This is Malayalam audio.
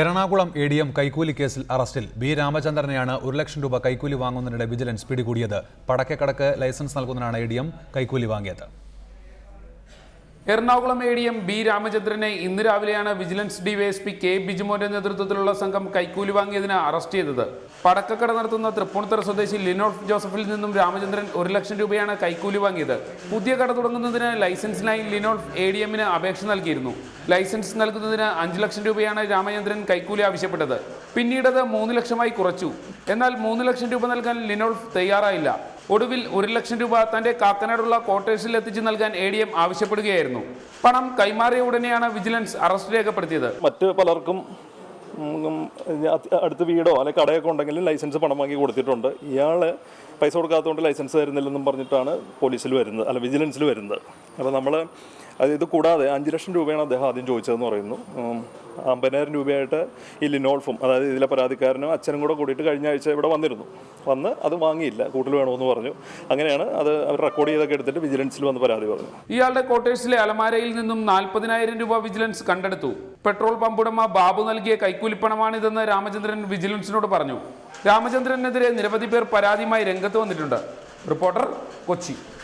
എറണാകുളം എ ഡി എം കൈക്കൂലി കേസിൽ അറസ്റ്റിൽ ബി രാമചന്ദ്രനെയാണ് ഒരു ലക്ഷം രൂപ കൈക്കൂലി വാങ്ങുന്നതിനിടെ വിജിലൻസ് പിടികൂടിയത്. പടക്കക്കടക്ക് ലൈസൻസ് നൽകുന്നതിനാണ് എ ഡി എം കൈക്കൂലി വാങ്ങിയത്. Ernakulam A D M B രാമചന്ദ്രനെ ഇന്ന് രാവിലെയാണ് വിജിലൻസ് ഡിവൈഎസ്പി കെ ബിജുമോന്റെ നേതൃത്വത്തിലുള്ള സംഘം കൈക്കൂലി വാങ്ങിയതിന് അറസ്റ്റ് ചെയ്തത്. പടക്കക്കട നടത്തുന്ന തൃപ്പൂണിത്തറ സ്വദേശി ലിനോൾഫ് ജോസഫിൽ നിന്നും രാമചന്ദ്രൻ ഒരു ലക്ഷം രൂപയാണ് കൈക്കൂലി വാങ്ങിയത്. പുതിയ കട തുടങ്ങുന്നതിന് ലൈസൻസിനായി ലിനോൾഫ് എ ഡി എമ്മിന് അപേക്ഷ നൽകിയിരുന്നു. ലൈസൻസ് നൽകുന്നതിന് അഞ്ച് ലക്ഷം രൂപയാണ് രാമചന്ദ്രൻ കൈക്കൂലി ആവശ്യപ്പെട്ടത്. പിന്നീട് അത് മൂന്ന് ലക്ഷമായി കുറച്ചു. എന്നാൽ മൂന്ന് ലക്ഷം രൂപ നൽകാൻ ലിനോൾഫ് തയ്യാറായില്ല. ഒടുവിൽ ഒരു ലക്ഷം രൂപ തന്റെ കാക്കനാടുള്ള ക്വാർട്ടേഴ്സിൽ എത്തിച്ചു നൽകാൻ എ ഡി എം ആവശ്യപ്പെടുകയായിരുന്നു. പണം കൈമാറിയ ഉടനെയാണ് വിജിലൻസ് അറസ്റ്റ് രേഖപ്പെടുത്തിയത്. മറ്റ് പലർക്കും അടുത്ത് വീടോ അല്ലെങ്കിൽ കടയൊക്കെ ഉണ്ടെങ്കിലും ലൈസൻസ് പണം വാങ്ങി കൊടുത്തിട്ടുണ്ട്. ഇയാൾ പൈസ കൊടുക്കാത്തതുകൊണ്ട് ലൈസൻസ് തരുന്നില്ലെന്നും പറഞ്ഞിട്ടാണ് പോലീസിൽ വരുന്നത് അല്ല വിജിലൻസിൽ വരുന്നത്. അപ്പോൾ നമ്മൾ അത് ഇത് കൂടാതെ അഞ്ച് ലക്ഷം രൂപയാണ് അദ്ദേഹം ആദ്യം ചോദിച്ചതെന്ന് പറയുന്നു. അമ്പതിനായിരം രൂപയായിട്ട് ഈ ലിനോൾഫും അതായത് ഇതിലെ പരാതിക്കാരനും അച്ഛനും കൂടെ കൂടിയിട്ട് കഴിഞ്ഞ ആഴ്ച ഇവിടെ വന്നിരുന്നു. വന്ന് അത് വാങ്ങിയില്ല കൂട്ടിൽ വേണമെന്ന് പറഞ്ഞു. അങ്ങനെയാണ് അത് അവർ റെക്കോർഡ് ചെയ്തൊക്കെ എടുത്തിട്ട് വിജിലൻസിൽ വന്ന് പരാതി പറഞ്ഞു. ഇയാളുടെ കോട്ടേഴ്സിലെ അലമാരയിൽ നിന്നും നാൽപ്പതിനായിരം രൂപ വിജിലൻസ് കണ്ടെടുത്തു. പെട്രോൾ പമ്പുടമ ബാബു നൽകിയ കൈക്കൂലിപ്പണമാണിതെന്ന് രാമചന്ദ്രൻ വിജിലൻസിനോട് പറഞ്ഞു. രാമചന്ദ്രനെതിരെ നിരവധി പേർ പരാതിയുമായി രംഗത്ത് വന്നിട്ടുണ്ട്. റിപ്പോർട്ടർ കൊച്ചി.